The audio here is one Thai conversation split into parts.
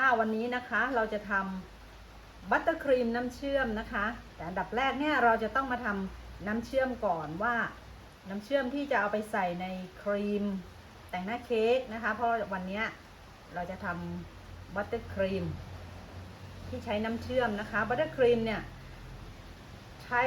ค่ะวันนี้นะคะเราจะทำบัตเตอร์ครีมน้ำเชื่อมนะคะ แต่อันดับแรกเนี่ยเราจะต้องมาทำน้ำเชื่อมก่อนว่า น้ำเชื่อมที่จะเอาไปใส่ในครีมแต่งหน้าเค้กนะคะ เพราะวันนี้เราจะทำบัตเตอร์ครีมที่ใช้น้ำเชื่อมนะคะบัตเตอร์ครีมเนี่ยใช้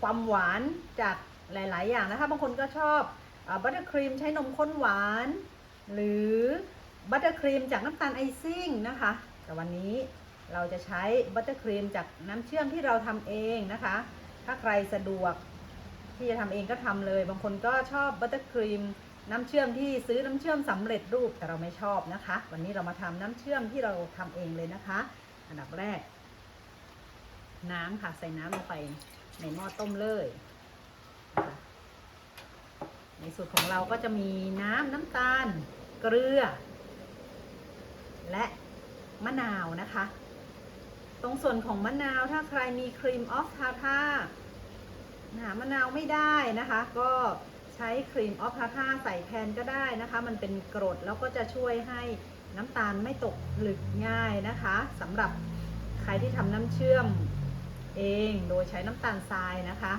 ความหวานจากหลาย ๆ อย่างนะคะ บางคนก็ชอบบัตเตอร์ครีมใช้นมข้นหวาน หรือ บัตเตอร์ครีมจากน้ำตาลไอซิ่งนะคะ แต่วันนี้เราจะใช้บัตเตอร์ครีมจากน้ำเชื่อมที่เราทำเองนะคะ ถ้าใครสะดวกที่จะทำเองก็ทำเลย บางคนก็ชอบบัตเตอร์ครีมน้ำเชื่อมที่ซื้อน้ำเชื่อมสำเร็จรูปแต่เราไม่ชอบนะคะ วันนี้เรามาทำน้ำเชื่อมที่เราทำเองเลยนะคะ อันดับแรก น้ำค่ะใส่น้ำลงไปในหม้อต้มเลย ในสูตรของเราก็จะมีน้ำน้ำตาล เกลือ และมะนาวนะคะ ตรงส่วนของมะนาวถ้าใครมีครีมออฟทาท่าหามะนาวไม่ได้นะคะ ก็ใช้ครีมออฟทาท่าใส่แทนก็ได้นะคะ มันเป็นกรดแล้วก็จะช่วยให้น้ำตาลไม่ตกผลึกง่ายนะคะสำหรับใครที่ทำน้ำเชื่อมเองโดยใช้น้ำตาลทรายนะคะ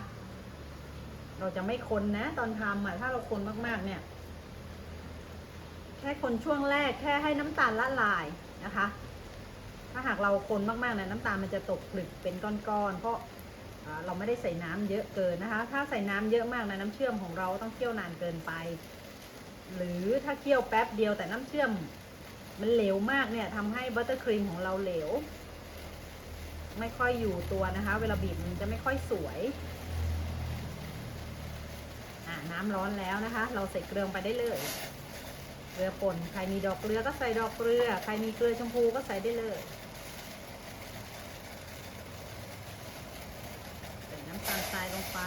เราจะไม่คนนะตอนทำอะถ้าเราคนมากๆเนี่ย แค่คนช่วงแรกแค่ให้น้ำตาลละลายนะคะ ถ้าหากเราคนมากๆเนี่ยน้ำตาลมันจะตกผลึกเป็นก้อนๆเพราะเราไม่ได้ใส่น้ำเยอะเกินนะคะ ถ้าใส่น้ำเยอะมากนะน้ำเชื่อมของเราต้องเคี่ยวนานเกินไป หรือถ้าเคี่ยวแป๊บเดียวแต่น้ำเชื่อมมันเหลวมากเนี่ยทำให้บัตเตอร์ครีมของเราเหลว ไม่ค่อยอยู่ตัวนะคะ เวลาบีบมันจะไม่ค่อยสวยน้ำร้อนแล้วนะคะ เราใส่เกลืองไปได้เลย ลือป่น ใครมีดอกเกลือก็ใส่ดอกเกลือ ใครมีเกลือชมพูก็ใส่ได้เลยใส่น้ำตาลทรายลงไป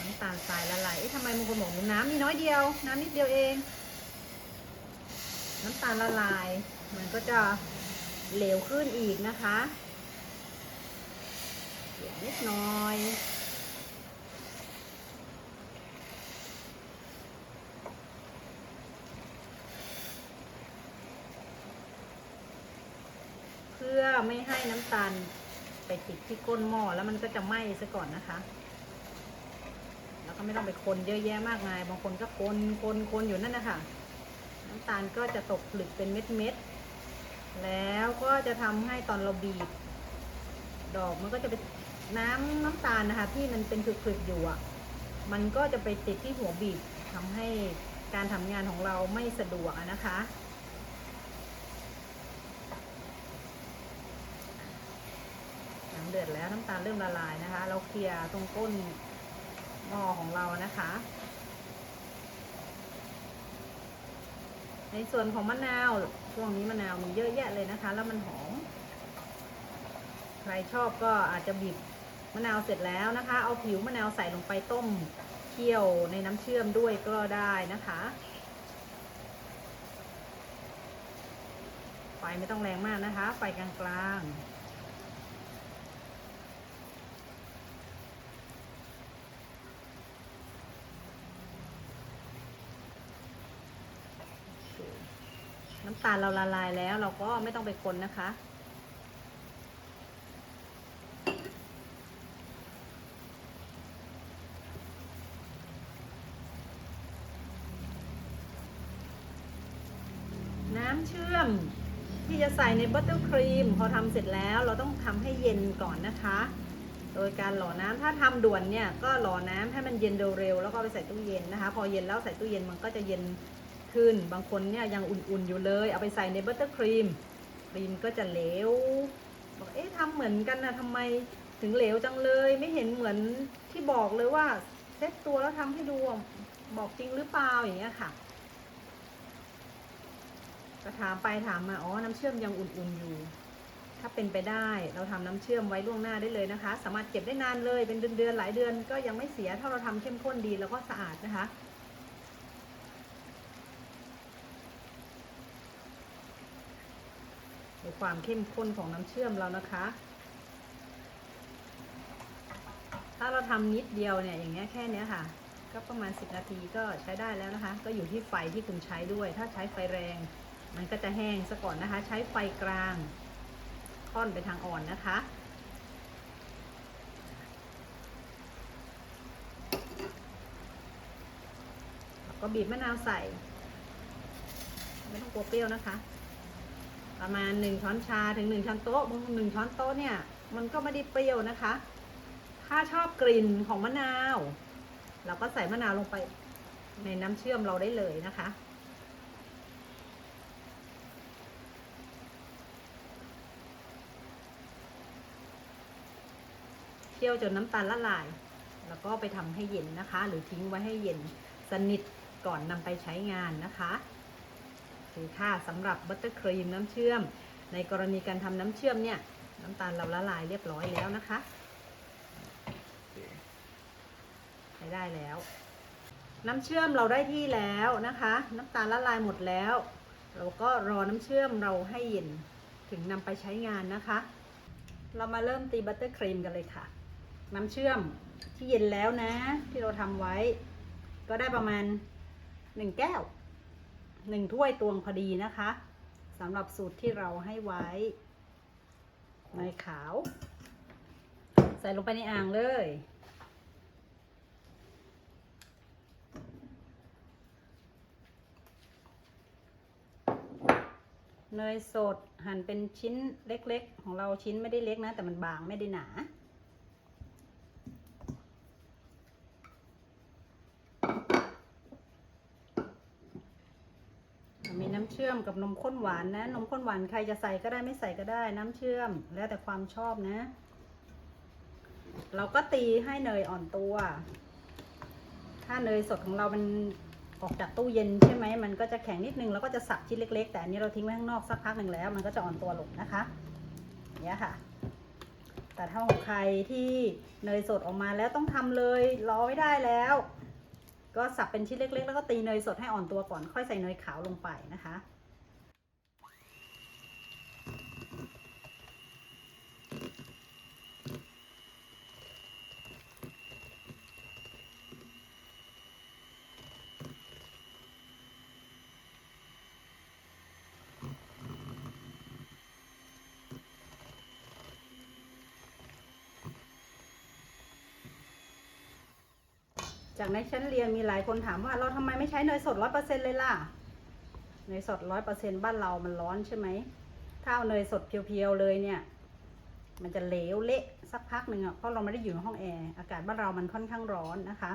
น้ำตาลทรายละลายเอ๊ะทำไมบางคนบอกหนูน้ำมีน้อยเดียว น้ำนิดเดียวเอง น้ำตาลละลาย มันก็จะเหลวขึ้นอีกนะคะเดี๋ยวนิดหน่อย เพื่อ ไม่ให้น้ำตาลไปติดที่ก้นหม้อแล้วมันก็จะไหม้ซะก่อนนะคะ แล้วก็ไม่ต้องไปคนเยอะแยะมากมาย บางคนก็คนคนคนอยู่นั่นนะคะน้ำตาลก็จะตกผลึกเป็นเม็ดเม็ดๆแล้วก็จะทำให้ตอนเราบีบ ดอกมันก็จะเป็นน้ำน้ำตาลนะคะ ที่มันเป็นผลึกๆอยู่อะ มันก็จะไปติดที่หัวบีบทำให้การทำงานของเราไม่สะดวกนะคะ น้ำเดือดแล้วน้ำตาลเริ่มละลายนะคะ เราเคลียร์ตรงก้นหม้อของเรานะคะ ในส่วนของมะนาวช่วงนี้มะนาวมีเยอะแยะเลยนะคะ แล้วมันหอม ใครชอบก็อาจจะบีบมะนาวเสร็จแล้วนะคะ เอาผิวมะนาวใส่ลงไปต้มเคี่ยวในน้ำเชื่อมด้วยก็ได้นะคะไฟไม่ต้องแรงมากนะคะ ไฟกลางๆ ตาลเราละลายแล้ว เราก็ไม่ต้องไปคนนะคะ น้ำเชื่อมที่จะใส่ในบัตเตอร์ครีมพอทำเสร็จแล้วเราต้องทำให้เย็นก่อนนะคะ โดยการหล่อน้ำถ้าทำด่วนเนี่ยก็หล่อน้ำให้มันเย็นเร็วๆแล้วก็ไปใส่ตู้เย็นนะคะ พอเย็นแล้วใส่ตู้เย็นมันก็จะเย็น ขึ้น บางคนเนี่ยยังอุ่นๆอยู่เลย เอาไปใส่ในบัตเตอร์ครีม ครีมก็จะเหลว บอกเอ๊ะทำเหมือนกันนะทำไมถึงเหลวจังเลย ไม่เห็นเหมือนที่บอกเลยว่าเซ็ตตัวแล้วทำให้ดูบอกจริงหรือเปล่าอย่างเงี้ยค่ะก็ถามไปถามมาอ๋อน้ำเชื่อมยังอุ่นๆอยู่ ถ้าเป็นไปได้เราทำน้ำเชื่อมไว้ล่วงหน้าได้เลยนะคะ สามารถเก็บได้นานเลยเป็นเดือนๆหลายเดือนก็ยังไม่เสียถ้าเราทำเข้มข้นดีแล้วก็สะอาดนะคะ ความเข้มข้นของน้ำเชื่อมเรานะคะ ถ้าเราทำนิดเดียวเนี่ยอย่างเงี้ยแค่เนี้ยค่ะ ก็ประมาณ 10 นาทีก็ใช้ได้แล้วนะคะ ก็อยู่ที่ไฟที่คุณใช้ด้วย ถ้าใช้ไฟแรง มันก็จะแห้งซะก่อนนะคะ ใช้ไฟกลาง ค่อนไปทางอ่อนนะคะก็บีบมะนาวใส่ ไม่ต้องกลัวเปรี้ยวนะคะ ประมาณหนึ่งช้อนชาถึงหนึ่งช้อนโต๊ะบางหนึ่งช้อนโต๊ะเนี่ย มันก็ไม่ได้เปรี้ยวนะคะ ถ้าชอบกลิ่นของมะนาว เราก็ใส่มะนาวลงไปในน้ำเชื่อมเราได้เลยนะคะ เคี่ยวจนน้ำตาลละลาย แล้วก็ไปทำให้เย็นนะคะ หรือทิ้งไว้ให้เย็นสนิทก่อนนำไปใช้งานนะคะ คือค่ะสำหรับบัตเตอร์ครีมน้ำเชื่อม ในกรณีการทำน้ำเชื่อมเนี่ย น้ำตาลเราละลายเรียบร้อยแล้วนะคะใช้ได้แล้ว น้ำเชื่อมเราได้ที่แล้วนะคะ น้ำตาลละลายหมดแล้ว เราก็รอน้ำเชื่อมเราให้เย็นถึงนำไปใช้งานนะคะ เรามาเริ่มตีบัตเตอร์ครีมกันเลยค่ะ น้ำเชื่อมที่เย็นแล้วนะ ที่เราทำไว้ ก็ได้ประมาณหนึ่งแก้ว หนึ่งถ้วยตวงพอดีนะคะสำหรับสูตรที่เราให้ไว้เนยขาว ใส่ลงไปในอ่างเลย เนยสดหั่นเป็นชิ้นเล็กๆ ของเราชิ้นไม่ได้เล็กนะ แต่มันบางไม่ได้หนา มีน้ำเชื่อมกับนมข้นหวานนะ นมข้นหวานใครจะใส่ก็ได้ไม่ใส่ก็ได้ น้ำเชื่อมแล้วแต่ความชอบนะ เราก็ตีให้เนยอ่อนตัว ถ้าเนยสดของเรามันออกจากตู้เย็นใช่ไหมมันก็จะแข็งนิดนึงแล้วก็จะสับชิ้นเล็ก ๆ แต่อันนี้เราทิ้งไว้ข้างนอกสักพักหนึ่งแล้ว มันก็จะอ่อนตัวลงนะคะอย่างเนี้ยค่ะ แต่ถ้าของใครที่เนยสดออกมาแล้วต้องทำเลยรอไม่ได้แล้ว ก็สับเป็นชิ้นเล็ก ๆ แล้วก็ตีเนยสดให้อ่อนตัวก่อนค่อยใส่เนยขาวลงไปนะคะ จากในชั้นเรียนมีหลายคนถามว่าเราทำไมไม่ใช้เนยสดร้อยเปอร์เซ็นเลยล่ะ เนยสดร้อยเปอร์เซ็นบ้านเรามันร้อนใช่ไหมถ้าเอาเนยสดเพียวๆเลยเนี่ย มันจะเหลวเละสักพักหนึ่งอะเพราะเราไม่ได้อยู่ในห้องแอร์อากาศบ้านเรามันค่อนข้างร้อนนะคะ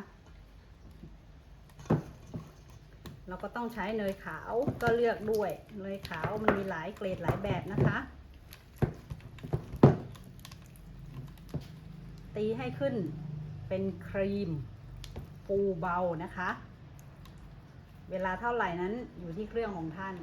เราก็ต้องใช้เนยขาวก็เลือกด้วย เนยขาวมันมีหลายเกรดหลายแบบนะคะตีให้ขึ้นเป็นครีม ฟูเบานะคะ เวลาเท่าไหร่นั้นอยู่ที่เครื่องของท่าน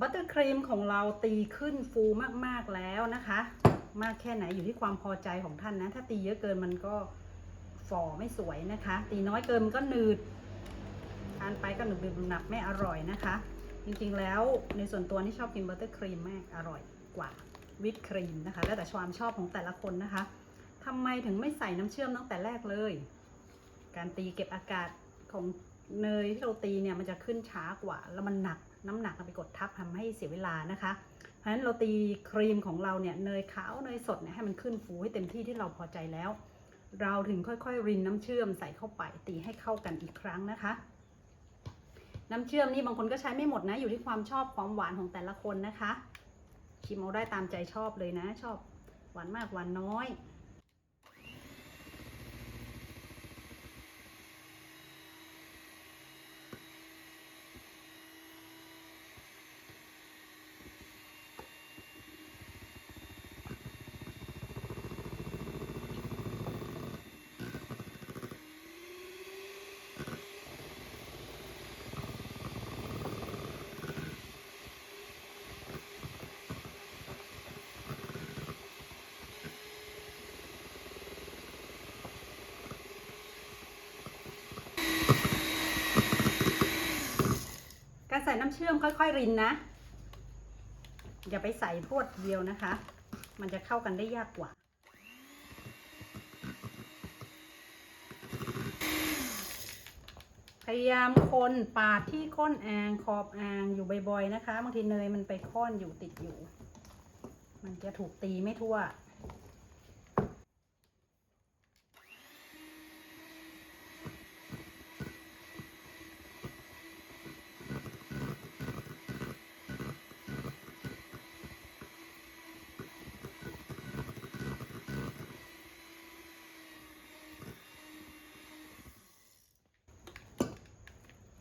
บัตเตอร์ครีมของเราตีขึ้นฟูมากๆแล้วนะคะ มากแค่ไหนอยู่ที่ความพอใจของท่านนะ ถ้าตีเยอะเกินมันก็ฝ่อไม่สวยนะคะ ตีน้อยเกินมันก็หนืดทานไปก็หนึบๆหนับไม่อร่อยนะคะ จริงๆแล้วในส่วนตัวนี่ชอบกินบัตเตอร์ครีมมากอร่อยกว่าวิปครีมนะคะ แล้วแต่ความชอบของแต่ละคนนะคะทำไมถึงไม่ใส่น้ำเชื่อมตั้งแต่แรกเลย การตีเก็บอากาศของเนยที่เราตีเนี่ยมันจะขึ้นช้ากว่าแล้วมันหนัก น้ำหนักไปกดทับทำให้เสียเวลานะคะ เพราะฉะนั้นเราตีครีมของเราเนี่ยเนยขาวเนยสดเนี่ยให้มันขึ้นฟูให้เต็มที่ที่เราพอใจแล้ว เราถึงค่อยๆ รินน้ำเชื่อมใส่เข้าไปตีให้เข้ากันอีกครั้งนะคะ น้ำเชื่อมนี่บางคนก็ใช้ไม่หมดนะอยู่ที่ความชอบความหวานของแต่ละคนนะคะชิมเอาได้ตามใจชอบเลยนะ ชอบหวานมากหวานน้อย ใส่น้ำเชื่อมค่อยๆรินนะ อย่าไปใส่พรวดเดียวนะคะ มันจะเข้ากันได้ยากกว่า พยายามคนปาดที่ก้นแองขอบแองอยู่บ่อยๆนะคะ บางทีเนยมันไปค้อนอยู่ติดอยู่ มันจะถูกตีไม่ทั่ว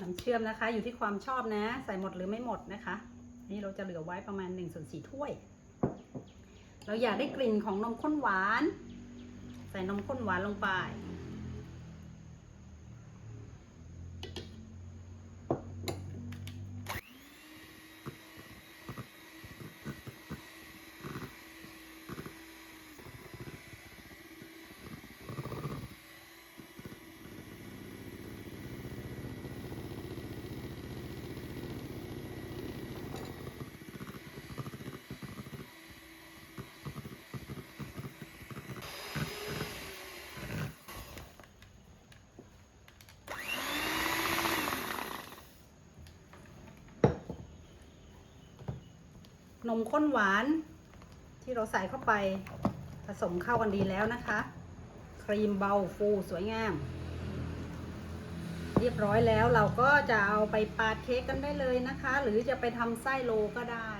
น้ำเชื่อมนะคะ อยู่ที่ความชอบนะ ใส่หมดหรือไม่หมดนะคะ นี่เราจะเหลือไว้ประมาณ1ส่วนสถ้วย เราอยากได้กลิ่นของนมข้นหวาน ใส่นมข้นหวานลงไป นมข้นหวาน ที่เราใส่เข้าไปผสมเข้ากันดีแล้วนะคะ ครีมเบาฟูสวยงาม เรียบร้อยแล้วเราก็จะเอาไปปาดเค้กกันได้เลยนะคะ หรือจะไปทำไส้โลก็ได้